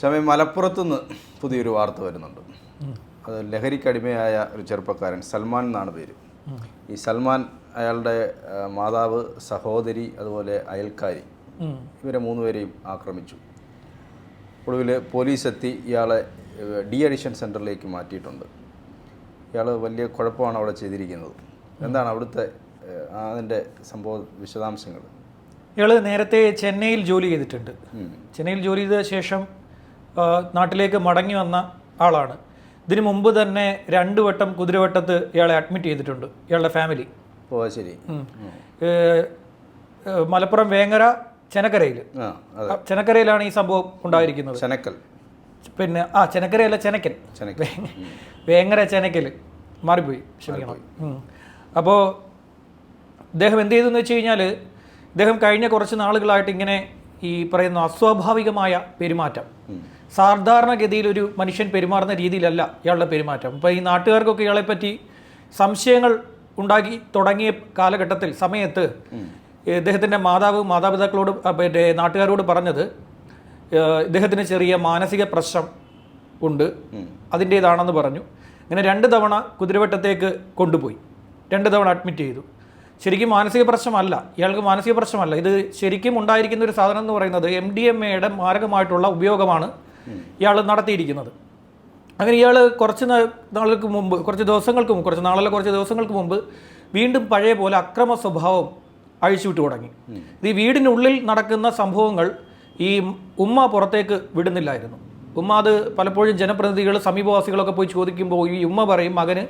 സമയം മലപ്പുറത്തുനിന്ന് പുതിയൊരു വാർത്ത വരുന്നുണ്ട്. അത് ലഹരിക്കടിമയായ ഒരു ചെറുപ്പക്കാരൻ സൽമാൻ എന്നാണ് പേര്. ഈ സൽമാൻ അയാളുടെ മാതാവ് സഹോദരി അതുപോലെ അയൽക്കാരി ഇവരെ മൂന്നുപേരെയും ആക്രമിച്ചു. ഒടുവിൽ പോലീസ് എത്തി ഇയാളെ ഡി അഡിഷൻ സെന്ററിലേക്ക് മാറ്റിയിട്ടുണ്ട്. ഇയാൾ വലിയ കുഴപ്പമാണ് അവിടെ ചെയ്തിരിക്കുന്നത്. എന്താണ് അവിടുത്തെ അതിന്റെ സംഭവ വിശദാംശങ്ങൾ ഇയാൾ നേരത്തെ ചെന്നൈയിൽ ജോലി ചെയ്തിട്ടുണ്ട്. ചെന്നൈയിൽ ജോലി ചെയ്ത ശേഷം നാട്ടിലേക്ക് മടങ്ങി വന്ന ആളാണ്. ഇതിനു മുമ്പ് തന്നെ രണ്ടു വട്ടം കുതിരവട്ടത്ത് ഇയാളെ അഡ്മിറ്റ് ചെയ്തിട്ടുണ്ട്. ഇയാളുടെ ഫാമിലി ഓ ശരി. മലപ്പുറം വേങ്ങര ചെനക്കരയിൽ. ചെനക്കരയിലാണ് ഈ സംഭവം ഉണ്ടായിരിക്കുന്നത്. ചെനക്കൽ. പിന്നെ ആ ചെനക്കരയല്ല ചെനക്കൽ. ചെനക്കൽ. വേങ്ങര ചെനക്കൽ. മാറിപ്പോയി ക്ഷമിക്കണം. അപ്പോൾ ഇദ്ദേഹം എന്ത് ചെയ്തു എന്ന് വെച്ച് കഴിഞ്ഞാൽ ഇദ്ദേഹം കഴിഞ്ഞ കുറച്ച് നാളുകളായിട്ട് ഇങ്ങനെ ഈ പറയുന്ന അസ്വാഭാവികമായ പെരുമാറ്റം. സാധാരണഗതിയിൽ ഒരു മനുഷ്യൻ പെരുമാറുന്ന രീതിയിലല്ല ഇയാളുടെ പെരുമാറ്റം. അപ്പോൾ ഈ നാട്ടുകാർക്കൊക്കെ ഇയാളെ പറ്റി സംശയങ്ങൾ ഉണ്ടാക്കി തുടങ്ങിയ കാലഘട്ടത്തിൽ സമയത്ത് ഇദ്ദേഹത്തിന്റെ മാതാവ് മാതാപിതാക്കളോട് പിന്നെ നാട്ടുകാരോട് പറഞ്ഞത് ഇദ്ദേഹത്തിന് ചെറിയ മാനസിക പ്രശ്നം ഉണ്ട്. അതിന്റേതാണെന്ന് പറഞ്ഞു. അങ്ങനെ രണ്ട് തവണ കുതിരവട്ടത്തേക്ക് കൊണ്ടുപോയി. രണ്ട് തവണ അഡ്മിറ്റ് ചെയ്തു. ശരിക്കും മാനസിക പ്രശ്നമല്ല. ഇയാൾക്ക് മാനസിക പ്രശ്നമല്ല. ഇത് ശരിക്കും ഉണ്ടായിരിക്കുന്ന ഒരു സാധനം എന്ന് പറയുന്നത് എം ഡി എം എയുടെ മാരകമായിട്ടുള്ള ഉപയോഗമാണ് ഇയാൾ നടത്തിയിരിക്കുന്നത്. അങ്ങനെ ഇയാൾ കുറച്ച് നാളുകൾക്ക് മുമ്പ് കുറച്ച് ദിവസങ്ങൾക്ക് മുമ്പ് കുറച്ച് നാളല്ല കുറച്ച് ദിവസങ്ങൾക്ക് മുമ്പ് വീണ്ടും പഴയ പോലെ അക്രമ സ്വഭാവം അഴിച്ചുവിട്ട് തുടങ്ങി. ഇത് ഈ വീടിനുള്ളിൽ നടക്കുന്ന സംഭവങ്ങൾ ഈ ഉമ്മ പുറത്തേക്ക് വിടുന്നില്ലായിരുന്നു. ഉമ്മ അത് പലപ്പോഴും ജനപ്രതിനിധികൾ സമീപവാസികളൊക്കെ പോയി ചോദിക്കുമ്പോൾ ഈ ഉമ്മ പറയും മകന്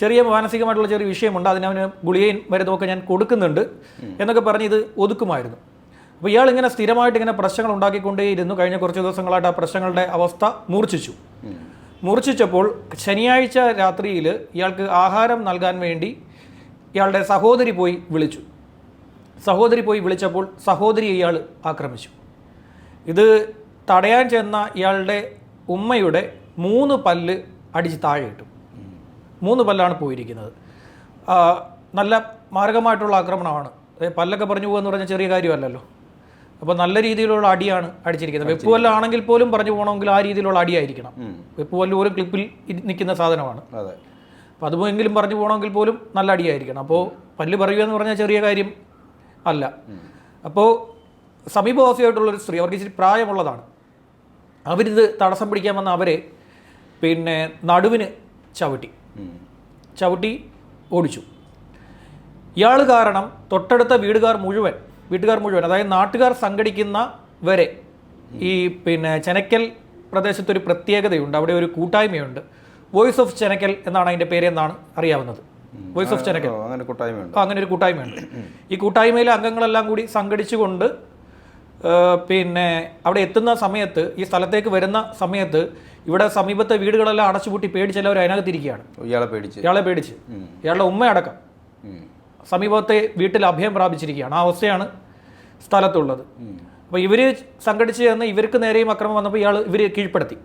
ചെറിയ മാനസികമായിട്ടുള്ള ചെറിയ വിഷയമുണ്ട് അതിനവന് ഗുളികയും മരുന്നൊക്കെ ഞാൻ കൊടുക്കുന്നുണ്ട് എന്നൊക്കെ പറഞ്ഞ് ഇത് ഒതുക്കുമായിരുന്നു. അപ്പോൾ ഇയാൾ ഇങ്ങനെ സ്ഥിരമായിട്ട് ഇങ്ങനെ പ്രശ്നങ്ങൾ ഉണ്ടാക്കിക്കൊണ്ടേയിരുന്നു. കഴിഞ്ഞ കുറച്ച് ദിവസങ്ങളായിട്ട് ആ പ്രശ്നങ്ങളുടെ അവസ്ഥ മൂർച്ഛിച്ചു. മൂർച്ഛിച്ചപ്പോൾ ശനിയാഴ്ച രാത്രിയിൽ ഇയാൾക്ക് ആഹാരം നൽകാൻ വേണ്ടി ഇയാളുടെ സഹോദരി പോയി വിളിച്ചു. സഹോദരി പോയി വിളിച്ചപ്പോൾ സഹോദരി ഇയാൾ ആക്രമിച്ചു. ഇത് തടയാൻ ചെന്ന ഇയാളുടെ ഉമ്മയുടെ മൂന്ന് പല്ല് അടിച്ച് താഴെ ഇട്ടു മൂന്ന് പല്ലാണ് പോയിരിക്കുന്നത്. നല്ല മാരകമായിട്ടുള്ള ആക്രമണമാണ്. പല്ലൊക്കെ പറഞ്ഞു പോകുക എന്ന് പറഞ്ഞാൽ ചെറിയ കാര്യമല്ലല്ലോ. അപ്പോൾ നല്ല രീതിയിലുള്ള അടിയാണ് അടിച്ചിരിക്കുന്നത്. വെപ്പ് വല്ലാണെങ്കിൽ പോലും പറഞ്ഞു പോകണമെങ്കിൽ ആ രീതിയിലുള്ള അടിയായിരിക്കണം. വെപ്പുവല്ല ഒരു ക്ലിപ്പിൽ നിൽക്കുന്ന സാധനമാണ്. അതെ. അപ്പോൾ അതുമെങ്കിലും പറഞ്ഞു പോകണമെങ്കിൽ പോലും നല്ല അടിയായിരിക്കണം. അപ്പോൾ പല്ല് പറയുക എന്ന് പറഞ്ഞാൽ ചെറിയ കാര്യം അല്ല. അപ്പോൾ സമീപവാസിയായിട്ടുള്ളൊരു സ്ത്രീ അവർക്ക് ഇച്ചിരി പ്രായമുള്ളതാണ്. അവരിത് തടസ്സം പിടിക്കാൻ വന്ന അവരെ പിന്നെ നടുവിന് ചവിട്ടി. ചവിട്ടി ഓടിച്ചു. ഇയാൾ കാരണം തൊട്ടടുത്ത വീടുകാർ മുഴുവൻ വീട്ടുകാർ മുഴുവൻ അതായത് നാട്ടുകാർ സംഘടിക്കുന്ന വരെ ഈ പിന്നെ ചെനക്കൽ പ്രദേശത്തൊരു പ്രത്യേകതയുണ്ട് അവിടെ ഒരു കൂട്ടായ്മയുണ്ട്. വോയിസ് ഓഫ് ചെനക്കൽ എന്നാണ് അതിന്റെ പേര് എന്നാണ് അറിയാവുന്നത് വോയിസ് ഓഫ് ചെനക്കൽ അങ്ങനെ കൂട്ടായ്മയുണ്ട്. അങ്ങനെ ഒരു കൂട്ടായ്മയുണ്ട്. ഈ കൂട്ടായ്മയിലെ അംഗങ്ങളെല്ലാം കൂടി സംഘടിച്ചുകൊണ്ട് പിന്നെ അവിടെ എത്തുന്ന സമയത്ത് ഈ സ്ഥലത്തേക്ക് വരുന്ന സമയത്ത് ഇവിടെ സമീപത്തെ വീടുകളെല്ലാം അടച്ചുപൂട്ടി പേടിച്ചെല്ലാവർ അതിനകത്തിരിക്കുകയാണ്. ഇയാളെ പേടിച്ച്. ഇയാളെ പേടിച്ച്. ഇയാളുടെ ഉമ്മയടക്കം. സമീപത്തെ വീട്ടിൽ അഭയം പ്രാപിച്ചിരിക്കുകയാണ്. ആ അവസ്ഥയാണ് സ്ഥലത്തുള്ളത്. അപ്പോൾ ഇവർ സംഘടിച്ച് ചേർന്ന് ഇവർക്ക് നേരെയും അക്രമം വന്നപ്പോൾ ഇയാൾ ഇവർ കീഴ്പ്പെടുത്തി.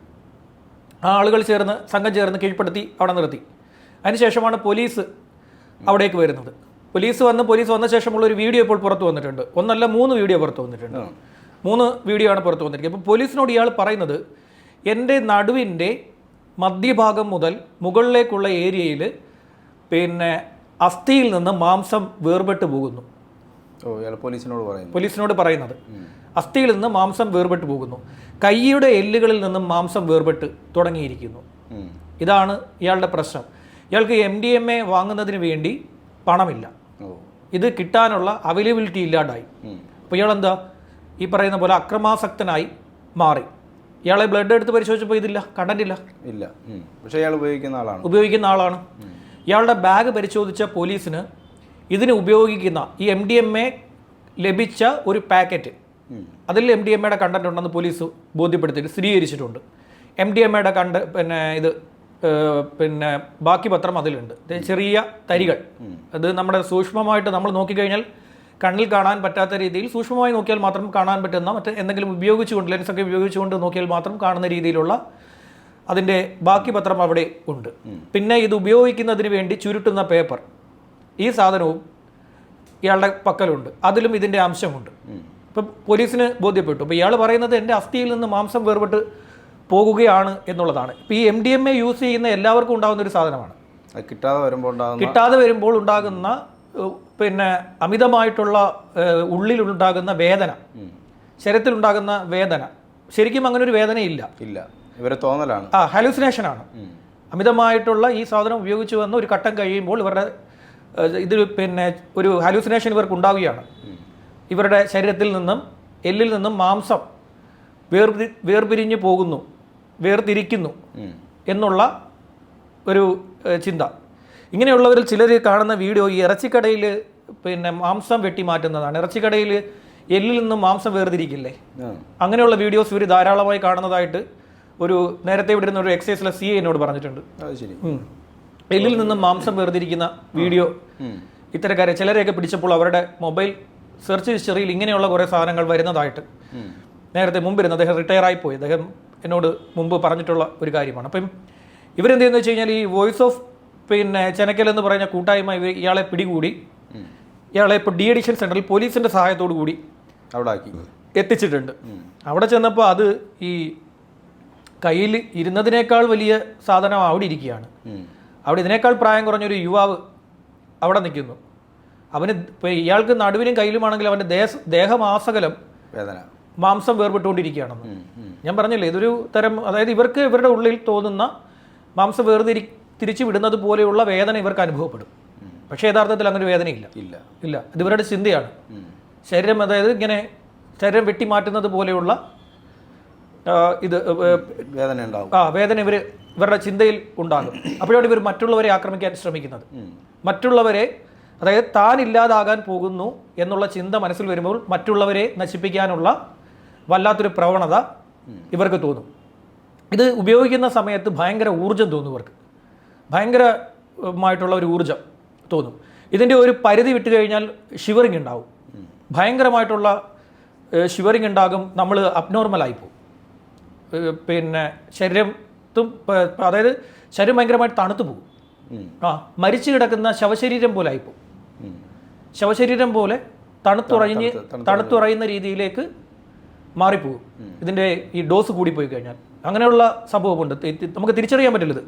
ആ ആളുകൾ ചേർന്ന് സംഘം ചേർന്ന് കീഴ്പ്പെടുത്തി അവിടെ നിർത്തി. അതിനുശേഷമാണ് പോലീസ് അവിടേക്ക് വരുന്നത്. പോലീസ് വന്ന് പോലീസ് വന്ന ശേഷമുള്ള ഒരു വീഡിയോ ഇപ്പോൾ പുറത്തു വന്നിട്ടുണ്ട്. ഒന്നല്ല മൂന്ന് വീഡിയോ പുറത്തു വന്നിട്ടുണ്ട്. മൂന്ന് വീഡിയോ ആണ് പുറത്തു വന്നിരിക്കുന്നത്. അപ്പോൾ പോലീസിനോട് ഇയാൾ പറയുന്നത് എന്റെ നടുവിന്റെ മധ്യഭാഗം മുതൽ മുകളിലേക്കുള്ള ഏരിയയിൽ പിന്നെ അസ്ഥിയിൽ നിന്ന് മാംസം വേർപെട്ടു പോകുന്നു. പോലീസിനോട് പറയുന്നു. പോലീസിനോട് പറയുന്നത്. അസ്ഥിയിൽ നിന്ന് മാംസം വേർപെട്ടു പോകുന്നു. കൈയുടെ എല്ലുകളിൽ നിന്നും മാംസം വേർപെട്ട് തുടങ്ങിയിരിക്കുന്നു. ഇതാണ് ഇയാളുടെ പ്രശ്നം. ഇയാൾക്ക് എം ഡി എം എ വാങ്ങുന്നതിന് വേണ്ടി പണമില്ല. ഇത് കിട്ടാനുള്ള അവൈലബിലിറ്റി ഇല്ലാണ്ടായി. അപ്പോൾ ഇയാൾ എന്താ ഈ പറയുന്ന പോലെ അക്രമാസക്തനായി മാറി. ഇയാളെ ബ്ലഡ് എടുത്ത് പരിശോധിച്ചപ്പോൾ ഇതില്ല കണ്ടന്റില്ല. ഇല്ല. പക്ഷേ ഇയാൾ ഉപയോഗിക്കുന്ന ആളാണ്. ഉപയോഗിക്കുന്ന ആളാണ്. ഇയാളുടെ ബാഗ് പരിശോധിച്ച പോലീസിന് ഇതിന് ഉപയോഗിക്കുന്ന ഈ എം ഡി എം എ ലഭിച്ച ഒരു പാക്കറ്റ്. അതിൽ എം ഡി എം എയുടെ കണ്ടന്റ് ഉണ്ടെന്ന് പോലീസ് ബോധ്യപ്പെടുത്തിയിട്ട് സ്ഥിരീകരിച്ചിട്ടുണ്ട്. എം ഡി എം എയുടെ കണ്ട് പിന്നെ ഇത് പിന്നെ ബാക്കി പത്രം അതിലുണ്ട്. ചെറിയ തരികൾ. അത് നമ്മുടെ സൂക്ഷ്മമായിട്ട് നമ്മൾ നോക്കിക്കഴിഞ്ഞാൽ കണ്ണിൽ കാണാൻ പറ്റാത്ത രീതിയിൽ സൂക്ഷ്മമായി നോക്കിയാൽ മാത്രം കാണാൻ പറ്റുന്ന മറ്റ് എന്തെങ്കിലും ഉപയോഗിച്ചുകൊണ്ട് ലെൻസൊക്കെ ഉപയോഗിച്ചുകൊണ്ട് നോക്കിയാൽ മാത്രം കാണുന്ന രീതിയിലുള്ള അതിന്റെ ബാക്കി പത്രം അവിടെ ഉണ്ട്. പിന്നെ ഇത് ഉപയോഗിക്കുന്നതിന് വേണ്ടി ചുരുട്ടുന്ന പേപ്പർ. ഈ സാധനവും ഇയാളുടെ പക്കലുണ്ട്. അതിലും ഇതിന്റെ അംശമുണ്ട്. ഇപ്പം പോലീസിന് ബോധ്യപ്പെട്ടു. അപ്പോൾ ഇയാൾ പറയുന്നത് എന്റെ അസ്ഥിയിൽ നിന്ന് മാംസം വേർപെട്ട് പോകുകയാണ് എന്നുള്ളതാണ്. ഇപ്പോൾ ഈ M D M A use ചെയ്യുന്ന എല്ലാവർക്കും ഉണ്ടാകുന്ന ഒരു സാധനമാണ്. കിട്ടാതെ വരുമ്പോൾ ഉണ്ടാകുന്ന കിട്ടാതെ വരുമ്പോൾ ഉണ്ടാകുന്ന പിന്നെ അമിതമായിട്ടുള്ള ഉള്ളിൽ ഉണ്ടാകുന്ന വേദന. ശരത്തിലുണ്ടാകുന്ന ശരീരത്തിലുണ്ടാകുന്ന വേദന. ശരിക്കും അങ്ങനെ ഒരു വേദനയില്ല. ഇല്ല. ഇവരെ തോന്നലാണ്. ആ ഹാലൂസിനേഷനാണ് ആണ്. അമിതമായിട്ടുള്ള ഈ സാധനം ഉപയോഗിച്ചു വന്ന ഒരു ഘട്ടം കഴിയുമ്പോൾ ഇവരുടെ ഇത് പിന്നെ ഒരു ഹാലൂസിനേഷൻ ഇവർക്ക് ഉണ്ടാവുകയാണ്. ഇവരുടെ ശരീരത്തിൽ നിന്നും എല്ലിൽ നിന്നും മാംസം വേർതി വേർപിരിഞ്ഞു പോകുന്നു വേർതിരിക്കുന്നു എന്നുള്ള ഒരു ചിന്ത. ഇങ്ങനെയുള്ളവരിൽ ചിലർ കാണുന്ന വീഡിയോ ഈ ഇറച്ചിക്കടയിൽ പിന്നെ മാംസം വെട്ടി മാറ്റുന്നതാണ്. ഇറച്ചിക്കടയിൽ എല്ലിൽ നിന്നും മാംസം വേർതിരിക്കില്ലേ? അങ്ങനെയുള്ള വീഡിയോസ് ഇവർ ധാരാളമായി കാണുന്നതായിട്ട് ഒരു നേരത്തെ ഇവിടെ ഇരുന്ന ഒരു എക്സൈസിലെ സി എന്നോട് പറഞ്ഞിട്ടുണ്ട്. അത് ശരി. എല്ലിൽ നിന്ന് മാംസം വേർതിരിക്കുന്ന വീഡിയോ. ഇത്തരക്കാരെ ചിലരെയൊക്കെ പിടിച്ചപ്പോൾ അവരുടെ മൊബൈൽ സെർച്ച് ഹിസ്റ്ററിയിൽ ഇങ്ങനെയുള്ള കുറേ സാധനങ്ങൾ വരുന്നതായിട്ട്. നേരത്തെ മുമ്പിരുന്ന് അദ്ദേഹം റിട്ടയർ ആയി പോയി. അദ്ദേഹം എന്നോട് മുമ്പ് പറഞ്ഞിട്ടുള്ള ഒരു കാര്യമാണ്. അപ്പം ഇവരെന്ത് ചെയ്യുന്നത് വെച്ച് കഴിഞ്ഞാൽ ഈ വോയിസ് ഓഫ് പിന്നെ ചെനക്കൽ എന്ന് പറഞ്ഞ കൂട്ടായ്മ ഇവർ ഇയാളെ പിടികൂടി. ഇയാളെ ഇപ്പോൾ ഡി എഡിഷൻ സെന്ററിൽ പോലീസിന്റെ സഹായത്തോടു കൂടി അവിടെ എത്തിച്ചിട്ടുണ്ട് അവിടെ ചെന്നപ്പോൾ അത് ഈ കയ്യിൽ ഇരുന്നതിനേക്കാൾ വലിയ സാധനം അവിടെ ഇരിക്കുകയാണ്. അവിടെ ഇതിനേക്കാൾ പ്രായം കുറഞ്ഞൊരു യുവാവ് അവിടെ നിൽക്കുന്നു. അവന് ഇപ്പോൾ ഇയാൾക്ക് നടുവിനും കയ്യിലുമാണെങ്കിൽ അവന്റെ ദേഹ ദേഹമാസകലം വേദന. മാംസം വേർപെട്ടുകൊണ്ടിരിക്കുകയാണെന്ന്. ഞാൻ പറഞ്ഞില്ലേ ഇതൊരു തരം അതായത് ഇവർക്ക് ഇവരുടെ ഉള്ളിൽ തോന്നുന്ന മാംസം വേർതിരി തിരിച്ചു വിടുന്നത് പോലെയുള്ള വേദന ഇവർക്ക് അനുഭവപ്പെടും. പക്ഷേ യഥാർത്ഥത്തിൽ അങ്ങനെ വേദനയില്ല. ഇല്ല. ഇല്ല. ഇത് ഇവരുടെ ചിന്തയാണ്. ശരീരം അതായത് ഇങ്ങനെ ശരീരം വെട്ടി മാറ്റുന്നത് പോലെയുള്ള ഇത് വേദന ഉണ്ടാകും ആ വേദന ഇവർ ഇവരുടെ ചിന്തയിൽ ഉണ്ടാകും. അപ്പോഴാണ് ഇവർ മറ്റുള്ളവരെ ആക്രമിക്കാൻ ശ്രമിക്കുന്നത്. മറ്റുള്ളവരെ അതായത് താൻ ഇല്ലാതാകാൻ പോകുന്നു എന്നുള്ള ചിന്ത മനസ്സിൽ വരുമ്പോൾ മറ്റുള്ളവരെ നശിപ്പിക്കാനുള്ള വല്ലാത്തൊരു പ്രവണത ഇവർക്ക് തോന്നും. ഇത് ഉപയോഗിക്കുന്ന സമയത്ത് ഭയങ്കര ഊർജം തോന്നും ഇവർക്ക്. ഭയങ്കരമായിട്ടുള്ള ഒരു ഊർജം തോന്നും. ഇതിന്റെ ഒരു പരിധി വിട്ട് കഴിഞ്ഞാൽ ഷിവറിങ് ഉണ്ടാവും. ഭയങ്കരമായിട്ടുള്ള ഷിവറിങ് ഉണ്ടാകും. നമ്മൾ അബ്നോർമലായി പോകും. പിന്നെ ശരീരത്തും അതായത് ശരീരം ഭയങ്കരമായിട്ട് തണുത്തു പോകും. ആ മരിച്ചു കിടക്കുന്ന ശവശരീരം പോലെ ആയിപ്പോവും. ഉം. ശവശരീരം പോലെ തണുത്തുറഞ്ഞ് തണുത്തുറയുന്ന രീതിയിലേക്ക് മാറിപ്പോകും. ഇതിന്റെ ഈ ഡോസ് കൂടിപ്പോയി കഴിഞ്ഞാൽ. അങ്ങനെയുള്ള സംഭവമുണ്ട്. നമുക്ക് തിരിച്ചറിയാൻ പറ്റില്ല ഇത്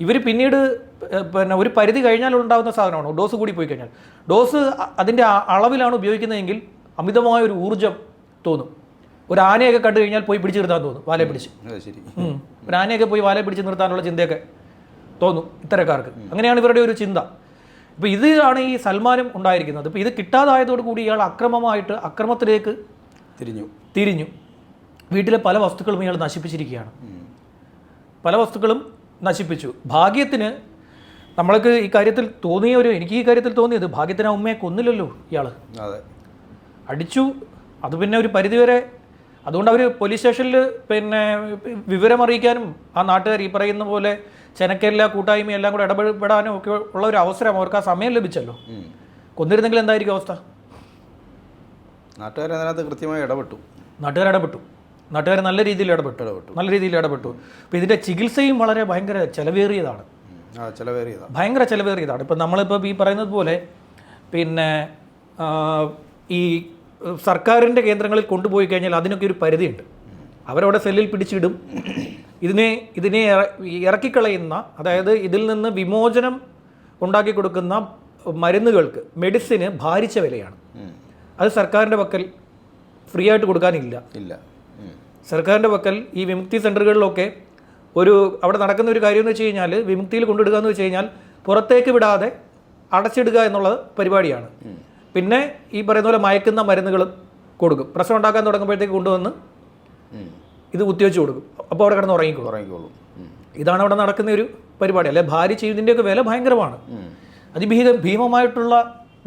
ഇവർ പിന്നീട് പിന്നെ ഒരു പരിധി കഴിഞ്ഞാൽ ഉണ്ടാകുന്ന സാധനമാണ്? ഡോസ് കൂടി പോയി കഴിഞ്ഞാൽ. ഡോസ് അതിന്റെ അളവിലാണ് ഉപയോഗിക്കുന്നതെങ്കിൽ അമിതമായ ഒരു ഊർജം തോന്നും. ഒരു ആനയൊക്കെ കണ്ടു കഴിഞ്ഞാൽ പോയി പിടിച്ച് നിർത്താൻ തോന്നും വാലെ പിടിച്ച്. ശരി. ഒരു ആനയൊക്കെ പോയി വാലെ പിടിച്ച് നിർത്താനുള്ള ചിന്തയൊക്കെ തോന്നും ഇത്തരക്കാർക്ക്. അങ്ങനെയാണ് ഇവരുടെ ഒരു ചിന്ത. ഇപ്പോൾ ഇതാണ് ഈ സൽമാനും ഉണ്ടായിരിക്കുന്നത്. ഇപ്പോൾ ഇത് കിട്ടാതായതോട് കൂടി ഇയാൾ അക്രമമായിട്ട് അക്രമത്തിലേക്ക് തിരിഞ്ഞു. തിരിഞ്ഞു. വീട്ടിലെ പല വസ്തുക്കളും ഇയാൾ നശിപ്പിച്ചിരിക്കുകയാണ്. പല വസ്തുക്കളും നശിപ്പിച്ചു. ഭാഗ്യത്തിന് നമ്മൾക്ക് ഈ കാര്യത്തിൽ തോന്നിയ ഒരു എനിക്ക് ഈ കാര്യത്തിൽ തോന്നിയത് ഭാഗ്യത്തിന് ആ ഉമ്മയെ കൊന്നില്ലല്ലോ ഇയാൾ അടിച്ചു. അത് പിന്നെ ഒരു പരിധിവരെ അതുകൊണ്ട് അവർ പോലീസ് സ്റ്റേഷനിൽ പിന്നെ വിവരം അറിയിക്കാനും ആ നാട്ടുകാർ ഈ പറയുന്ന പോലെ ചെനക്കല്ല കൂട്ടായ്മ എല്ലാം കൂടെ ഇടപെടാനും ഒക്കെ ഉള്ള ഒരു അവസരം അവർക്ക് ആ സമയം ലഭിച്ചല്ലോ. കൊന്നിരുന്നെങ്കിൽ എന്തായിരിക്കും അവസ്ഥ? നാട്ടുകാർ അതിനകത്ത് കൃത്യമായി ഇടപെട്ടു. നാട്ടുകാർ ഇടപെട്ടു. നാട്ടുകാർ നല്ല രീതിയിൽ ഇടപെട്ടു. ഇടപെട്ടു. നല്ല രീതിയിൽ ഇടപെട്ടു. അപ്പോൾ ഇതിന്റെ ചികിത്സയും വളരെ ഭയങ്കര ചിലവേറിയതാണ്. ചിലവേറിയതാണ്. ഭയങ്കര ചിലവേറിയതാണ്. ഇപ്പം നമ്മളിപ്പോൾ ഈ പറയുന്നത് പോലെ പിന്നെ ഈ സർക്കാരിന്റെ കേന്ദ്രങ്ങളിൽ കൊണ്ടുപോയി കഴിഞ്ഞാൽ അതിനൊക്കെ ഒരു പരിധിയുണ്ട്. അവരവിടെ സെല്ലിൽ പിടിച്ചിടും. ഇതിനെ ഇതിനെ ഇറ- ഇറക്കിക്കളയുന്ന അതായത് ഇതിൽ നിന്ന് വിമോചനം ഉണ്ടാക്കി കൊടുക്കുന്ന മരുന്നുകൾക്ക് മെഡിസിന് ഭാരിച്ച വിലയാണ്. അത് സർക്കാരിന്റെ പക്കൽ ഫ്രീ ആയിട്ട് കൊടുക്കാനില്ല. ഇല്ല. സർക്കാരിന്റെ പക്കൽ ഈ വിമുക്തി സെന്ററുകളിലൊക്കെ ഒരു അവിടെ നടക്കുന്ന ഒരു കാര്യം എന്ന് വെച്ച് കഴിഞ്ഞാൽ വിമുക്തിയിൽ കൊണ്ടിടുക എന്ന് വെച്ച് കഴിഞ്ഞാൽ പുറത്തേക്ക് വിടാതെ അടച്ചിടുക എന്നുള്ള പരിപാടിയാണ്. പിന്നെ ഈ പറയുന്ന പോലെ മയക്കുന്ന മരുന്നുകൾ കൊടുക്കും. പ്രശ്നം ഉണ്ടാക്കാൻ തുടങ്ങുമ്പോഴത്തേക്ക് കൊണ്ടുവന്ന് ഇത് കുത്തിവെച്ച് കൊടുക്കും. അപ്പോൾ അവിടെ കിടന്ന് ഉറങ്ങിക്കോളും. ഉറങ്ങിക്കോളും. ഇതാണ് അവിടെ നടക്കുന്ന ഒരു പരിപാടി. അല്ലെ ഭാര്യ ചെയ്യുന്നതിന്റെയൊക്കെ വില ഭയങ്കരമാണ്. അതിഭീത ഭീമമായിട്ടുള്ള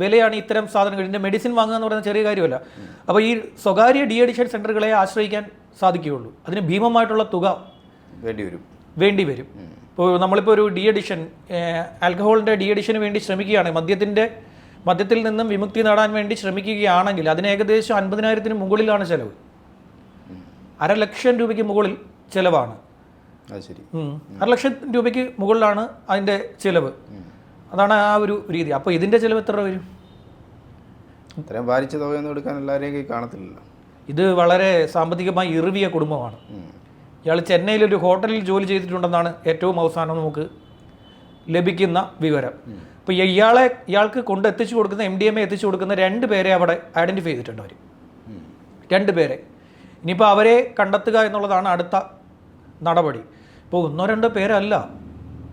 വിലയാണ് ഇത്തരം സാധനങ്ങൾ. ഇതിന്റെ മെഡിസിൻ വാങ്ങുക എന്ന് പറയുന്ന ചെറിയ കാര്യമല്ല. അപ്പോൾ ഈ സ്വകാര്യ ഡി അഡിഷൻ സെന്ററുകളെ ആശ്രയിക്കാൻ സാധിക്കുകയുള്ളൂ. അതിന് ഭീമമായിട്ടുള്ള തുക വേണ്ടി വരും വേണ്ടി വരും ഇപ്പോൾ നമ്മളിപ്പോൾ ഒരു ഡി അഡിഷൻ ആൽക്കഹോളിന്റെ ഡി അഡിഷന് വേണ്ടി ശ്രമിക്കുകയാണ്. മദ്യത്തിന്റെ മദ്യത്തിൽ നിന്നും വിമുക്തി നേടാൻ വേണ്ടി ശ്രമിക്കുകയാണെങ്കിൽ അതിന് ഏകദേശം അൻപതിനായിരത്തിന് മുകളിലാണ് ചിലവ്. അര ലക്ഷം രൂപയ്ക്ക് മുകളിൽ ചിലവാണ്. ശരി. അര ലക്ഷം രൂപയ്ക്ക് മുകളിലാണ് അതിന്റെ ചിലവ്. അതാണ് ആ ഒരു രീതി. അപ്പോൾ ഇതിന്റെ ചിലവ് എത്ര വരും? ഇത്രയും ഭാരിച്ച തുകയൊന്നും എടുക്കാൻ എല്ലാവരെയും കൈ കാണത്തില്ലല്ലോ. ഇത് വളരെ സാമ്പത്തികമായി ഇറുവിയ കുടുംബമാണ്. ഇയാൾ ചെന്നൈയിൽ ഒരു ഹോട്ടലിൽ ജോലി ചെയ്തിട്ടുണ്ടെന്നാണ് ഏറ്റവും അവസാനം നമുക്ക് ലഭിക്കുന്ന വിവരം. അപ്പോൾ ഇയാളെ ഇയാൾക്ക് കൊണ്ട് എത്തിച്ചു കൊടുക്കുന്ന എം ഡി എം എ എത്തിച്ചു കൊടുക്കുന്ന രണ്ട് പേരെ അവിടെ ഐഡന്റിഫൈ ചെയ്തിട്ടുണ്ട് അവർ രണ്ട് പേരെ. ഇനിയിപ്പോൾ അവരെ കണ്ടെത്തുക എന്നുള്ളതാണ് അടുത്ത നടപടി. ഇപ്പോൾ ഒന്നോ രണ്ടോ പേരല്ല.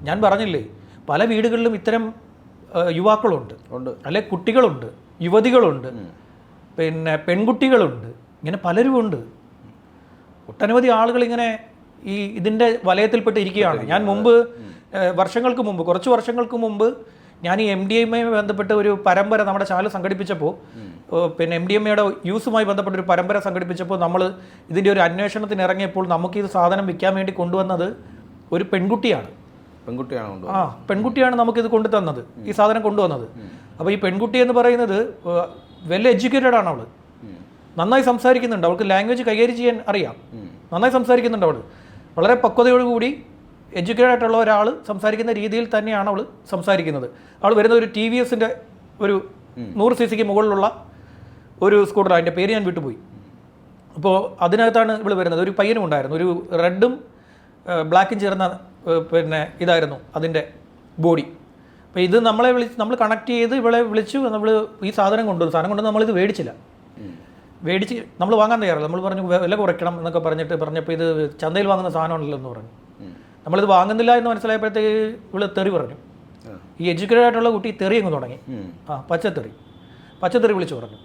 ഞാൻ പറഞ്ഞില്ലേ പല വീടുകളിലും ഇത്തരം യുവാക്കളുണ്ട്. ഉണ്ട്. അല്ലെ കുട്ടികളുണ്ട് യുവതികളുണ്ട് പിന്നെ പെൺകുട്ടികളുണ്ട് ഇങ്ങനെ പലരും ഉണ്ട്. ഒട്ടനവധി ആളുകൾ ഇങ്ങനെ ഈ ഇതിന്റെ വലയത്തിൽപ്പെട്ടിരിക്കുകയാണ്. ഞാൻ മുമ്പ് വർഷങ്ങൾക്ക് മുമ്പ് കുറച്ച് വർഷങ്ങൾക്ക് മുമ്പ് ഞാൻ ഈ എം ഡി എമ്മയുമായി ബന്ധപ്പെട്ട് ഒരു പരമ്പര നമ്മുടെ ചാനൽ സംഘടിപ്പിച്ചപ്പോൾ പിന്നെ എം ഡി എം എയുടെ യൂസുമായി ബന്ധപ്പെട്ട ഒരു പരമ്പര സംഘടിപ്പിച്ചപ്പോൾ നമ്മൾ ഇതിന്റെ ഒരു അന്വേഷണത്തിന് ഇറങ്ങിയപ്പോൾ നമുക്ക് ഇത് സാധനം വിൽക്കാൻ വേണ്ടി കൊണ്ടുവന്നത് ഒരു പെൺകുട്ടിയാണ്. പെൺകുട്ടിയാണ് ആ പെൺകുട്ടിയാണ് നമുക്കിത് കൊണ്ടു തന്നത് ഈ സാധനം കൊണ്ടുവന്നത് അപ്പോൾ ഈ പെൺകുട്ടി എന്ന് പറയുന്നത് വെൽ എഡ്യൂക്കേറ്റഡ് ആണ് അവൾ നന്നായി സംസാരിക്കുന്നുണ്ട് അവൾക്ക് ലാംഗ്വേജ് കൈകാര്യം ചെയ്യാൻ അറിയാം. നന്നായി സംസാരിക്കുന്നുണ്ട് അവൾ വളരെ പക്വതയോടുകൂടി എഡ്യൂക്കേറ്റഡ് ആയിട്ടുള്ള ഒരാൾ സംസാരിക്കുന്ന രീതിയിൽ തന്നെയാണ് അവൾ സംസാരിക്കുന്നത്. അവൾ വരുന്ന ഒരു ടി വി എസിന്റെ ഒരു നൂറ് സി സിക്ക് മുകളിലുള്ള ഒരു സ്കൂട്ടർ അതിന്റെ പേര് ഞാൻ വിട്ടുപോയി. അപ്പോൾ അതിനകത്താണ് ഇവൾ വരുന്നത്. ഒരു പയ്യനും ഉണ്ടായിരുന്നു. ഒരു റെഡും ബ്ലാക്കും ചേർന്ന പിന്നെ ഇതായിരുന്നു അതിന്റെ ബോഡി. അപ്പോൾ ഇത് നമ്മളെ വിളിച്ച് നമ്മൾ കണക്ട് ചെയ്ത് ഇവളെ വിളിച്ചു നമ്മൾ ഈ സാധനം കൊണ്ടുവന്നു. സാധനം കൊണ്ടുവന്ന് നമ്മളിത് മേടിച്ചില്ല. മേടിച്ച് നമ്മൾ വാങ്ങാൻ തയ്യാറല്ല. നമ്മൾ പറഞ്ഞു വില കുറയ്ക്കണം എന്നൊക്കെ പറഞ്ഞിട്ട് പറഞ്ഞപ്പോൾ ഇത് ചന്തയിൽ വാങ്ങുന്ന സാധനമാണല്ലോ എന്ന് പറഞ്ഞു. നമ്മളിത് വാങ്ങുന്നില്ല എന്ന് മനസ്സിലായപ്പോഴത്തേക്ക് ഇവൾ തെറി പറഞ്ഞു. ഈ എഡ്യൂക്കേറ്റഡ് ആയിട്ടുള്ള കുട്ടി തെറി അങ്ങ് തുടങ്ങി. ആ പച്ചത്തെറി. പച്ചത്തെറി വിളിച്ചു പറഞ്ഞു.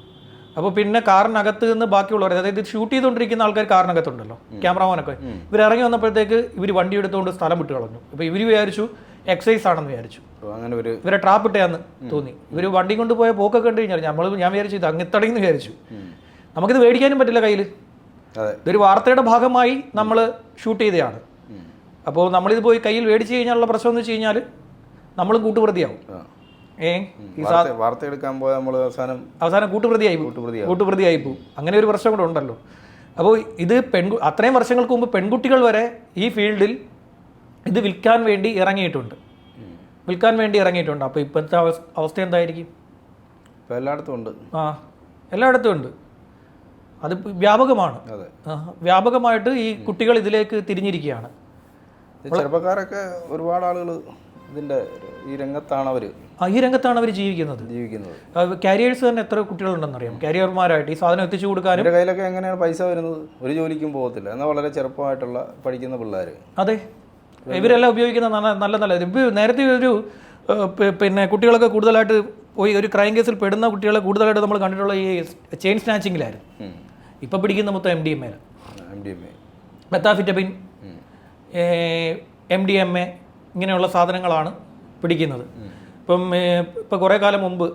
അപ്പോൾ പിന്നെ കാറിനകത്ത് നിന്ന് ബാക്കിയുള്ളവർ അതായത് ഇത് ഷൂട്ട് ചെയ്തുകൊണ്ടിരിക്കുന്ന ആൾക്കാർ കാറിനകത്തുണ്ടല്ലോ ക്യാമറമാനൊക്കെ. ഇവർ ഇറങ്ങി വന്നപ്പോഴത്തേക്ക് ഇവർ വണ്ടി എടുത്തുകൊണ്ട് സ്ഥലം വിട്ട് കളഞ്ഞു. അപ്പോൾ ഇവർ വിചാരിച്ചു എക്സൈസ് ആണെന്ന് വിചാരിച്ചു. അങ്ങനെ ഒരു ഇവരെ ട്രാപ്പ് ഇട്ടയാന്ന് തോന്നി. ഇവർ വണ്ടി കൊണ്ടുപോയ പോക്കൊക്കെ കണ്ടു കഴിഞ്ഞാൽ നമ്മൾ ഞാൻ വിചാരിച്ചു ഇത് അങ്ങിത്തടങ്ങി വിചാരിച്ചു. നമുക്കിത് മേടിക്കാനും പറ്റില്ല കയ്യിൽ ഇതൊരു വാർത്തയുടെ ഭാഗമായി നമ്മൾ ഷൂട്ട് ചെയ്തതാണ് അപ്പോൾ നമ്മളിത് പോയി കയ്യിൽ മേടിച്ച് കഴിഞ്ഞാലുള്ള പ്രശ്നം എന്ന് വെച്ച് കഴിഞ്ഞാൽ നമ്മൾ കൂട്ടുപ്രതിയാവും. ആ. ഏ? ഈ സാ വാർത്ത വാർത്ത എടുക്കാൻ പോയാൽ നമ്മൾ അവസാനം അവസാനം കൂട്ടുപ്രതിയായി. കൂട്ടുപ്രതിയായി പോകും. അങ്ങനെ ഒരു പ്രശ്നം കൂടെ ഉണ്ടല്ലോ. അപ്പോൾ ഇത് പെൺകു അത്രയും വർഷങ്ങൾക്ക് മുമ്പ് പെൺകുട്ടികൾ വരെ ഈ ഫീൽഡിൽ ഇത് വിൽക്കാൻ വേണ്ടി ഇറങ്ങിയിട്ടുണ്ട്. വിൽക്കാൻ വേണ്ടി ഇറങ്ങിയിട്ടുണ്ട്. അപ്പോൾ ഇപ്പോഴത്തെ അവസ്ഥ എന്തായിരിക്കും? ഇപ്പോൾ എല്ലായിടത്തും ഉണ്ട്. ആ എല്ലായിടത്തും ഉണ്ട്. അത് വ്യാപകമാണ്. വ്യാപകമായിട്ട് ഈ കുട്ടികൾ ഇതിലേക്ക് തിരിഞ്ഞിരിക്കുകയാണ്. ചെറുപ്പക്കാരൊക്കെ ഒരുപാട് ആളുകൾ ഇതിന്റെ ഈ രംഗത്താണ് അവർ ഈ രംഗത്താണ് അവർ ജീവിക്കുന്നത്. ജീവിക്കുന്നത്. കാരിയേഴ്സ് തന്നെ എത്ര കുട്ടികളുണ്ടെന്നറിയാം കാരിയർമാരായിട്ട് ഈ സാധനം എത്തിച്ചു കൊടുക്കാനും കയ്യിലൊക്കെ എങ്ങനെയാണ് പൈസ വരുന്നത്? ഒരു ജോലിക്കും പോകത്തില്ല. എന്നാൽ വളരെ ചെറുപ്പമായിട്ടുള്ള പഠിക്കുന്ന പിള്ളേർ അതെ. ഇവരെല്ലാം ഉപയോഗിക്കുന്ന നല്ല നല്ല നേരത്തെ ഒരു പിന്നെ കുട്ടികളൊക്കെ കൂടുതലായിട്ട് പോയി ഒരു ക്രൈം കേസിൽ പെടുന്ന കുട്ടികളെ കൂടുതലായിട്ട് നമ്മൾ കണ്ടിട്ടുള്ള ഈ ചെയിൻ സ്നാച്ചിങ്ങിലായിരുന്നു ഇപ്പം പിടിക്കുന്ന മൊത്തം M D M A methamphetamine M D M A ഇങ്ങനെയുള്ള സാധനങ്ങളാണ് പിടിക്കുന്നത്. ഇപ്പം ഇപ്പം കുറേ കാലം മുമ്പ്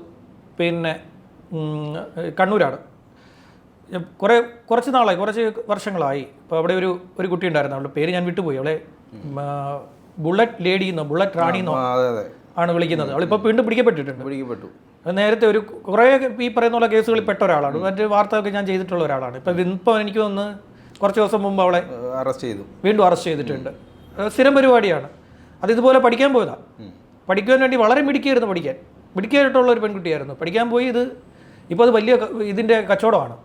പിന്നെ കണ്ണൂരാണ്. കുറേ കുറച്ച് നാളായി കുറച്ച് വർഷങ്ങളായി. ഇപ്പോൾ അവിടെ ഒരു ഒരു കുട്ടി ഉണ്ടായിരുന്നു. അവളുടെ പേര് ഞാൻ വിട്ടുപോയി. അവളെ ബുള്ളറ്റ് ലേഡി എന്നോ ബുള്ളറ്റ് റാണി എന്നോ ആണ് വിളിക്കുന്നത്. അവളിപ്പോൾ വീണ്ടും പിടിക്കപ്പെട്ടിട്ടുണ്ട്. പിടിക്കപ്പെട്ടു. നേരത്തെ ഒരു കുറേ ഈ പറയുന്ന കേസുകളിൽ പെട്ട ഒരാളാണ്. മറ്റേ വാർത്തയൊക്കെ ഞാൻ ചെയ്തിട്ടുള്ള ഒരാളാണ്. ഇപ്പം ഇപ്പം എനിക്ക് തോന്നുന്നു കുറച്ച് ദിവസം മുമ്പ് അവളെ അറസ്റ്റ് ചെയ്തു. വീണ്ടും അറസ്റ്റ് ചെയ്തിട്ടുണ്ട്. സ്ഥിരം പരിപാടിയാണ്. അത് ഇതുപോലെ പഠിക്കാൻ പോയതാണ് പഠിക്കുവാൻ വേണ്ടി വളരെ മിടുക്കിയായിരുന്നു പഠിക്കാൻ. മിടുക്കിയായിട്ടുള്ള ഒരു പെൺകുട്ടിയായിരുന്നു. പഠിക്കാൻ പോയി ഇത് ഇപ്പോൾ അത് വലിയ ഇതിന്റെ കച്ചവടമാണ്.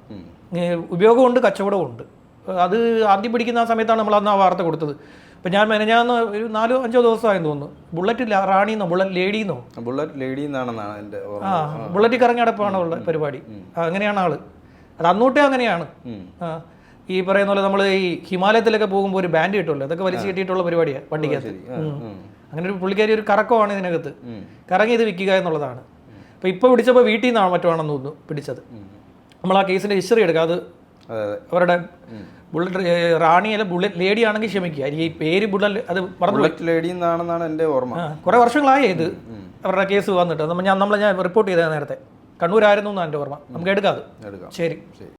ഉപയോഗമുണ്ട് കച്ചവടമുണ്ട് അത് ആദ്യം പിടിക്കുന്ന ആ സമയത്താണ് നമ്മൾ അന്ന് ആ വാർത്ത കൊടുത്തത്. ഇപ്പം ഞാൻ മെനഞ്ഞാന്ന് ഒരു നാലോ അഞ്ചോ ദിവസമായെന്ന് തോന്നുന്നു. ബുള്ളറ്റ് റാണിന്നോ ബുള്ളറ്റ് ലേഡിന്നോ ബുള്ളറ്റ് ലേഡി എന്നാണെന്നാണ് എന്റെ ആ ബുള്ളറ്റ് കറങ്ങിയടപ്പാണ് ഉള്ള പരിപാടി. അങ്ങനെയാണ് ആൾ. അത് അന്നൂട്ടേ അങ്ങനെയാണ്. ആ, ഈ പറയുന്ന പോലെ നമ്മൾ ഈ ഹിമാലയത്തിലൊക്കെ പോകുമ്പോൾ ഒരു ബാൻഡ് കിട്ടുമല്ലോ അതൊക്കെ വലിച്ചു കെട്ടിയിട്ടുള്ള പരിപാടിയാണ് വണ്ടിക്കകത്ത്. അങ്ങനെ ഒരു പുള്ളിക്കാരി ഒരു കറക്കമാണ് ഇതിനകത്ത്. കറങ്ങി ഇത് വിൽക്കുക എന്നുള്ളതാണ്. അപ്പോൾ ഇപ്പോൾ പിടിച്ചപ്പോൾ വീട്ടിൽ നിന്നാണ് മറ്റോ ആണെന്ന് തോന്നുന്നു പിടിച്ചത്. നമ്മൾ ആ കേസിന്റെ ഹിസ്റ്ററി എടുക്കുക അത് അവരുടെ ബുള്ളറ്റ് റാണി അല്ല ബുള്ളറ്റ് ലേഡി ആണെങ്കിൽ ക്ഷമിക്കുക. ഈ പേര് ബുള്ളറ്റ് അത് ബുള്ളറ്റ് ലേഡി എന്നാണെന്നാണ് എന്റെ ഓർമ്മ. കുറെ കുറേ വർഷങ്ങളായി ഇത്. അവരുടെ കേസ് വന്നിട്ട്. നമ്മൾ ഞാൻ നമ്മളെ ഞാൻ റിപ്പോർട്ട് ചെയ്തത് നേരത്തെ. കണ്ണൂരായിരുന്നു എന്നാണ് എന്റെ ഓർമ്മ. നമുക്ക് എടുക്കാം അത്. ശരി. ശരി.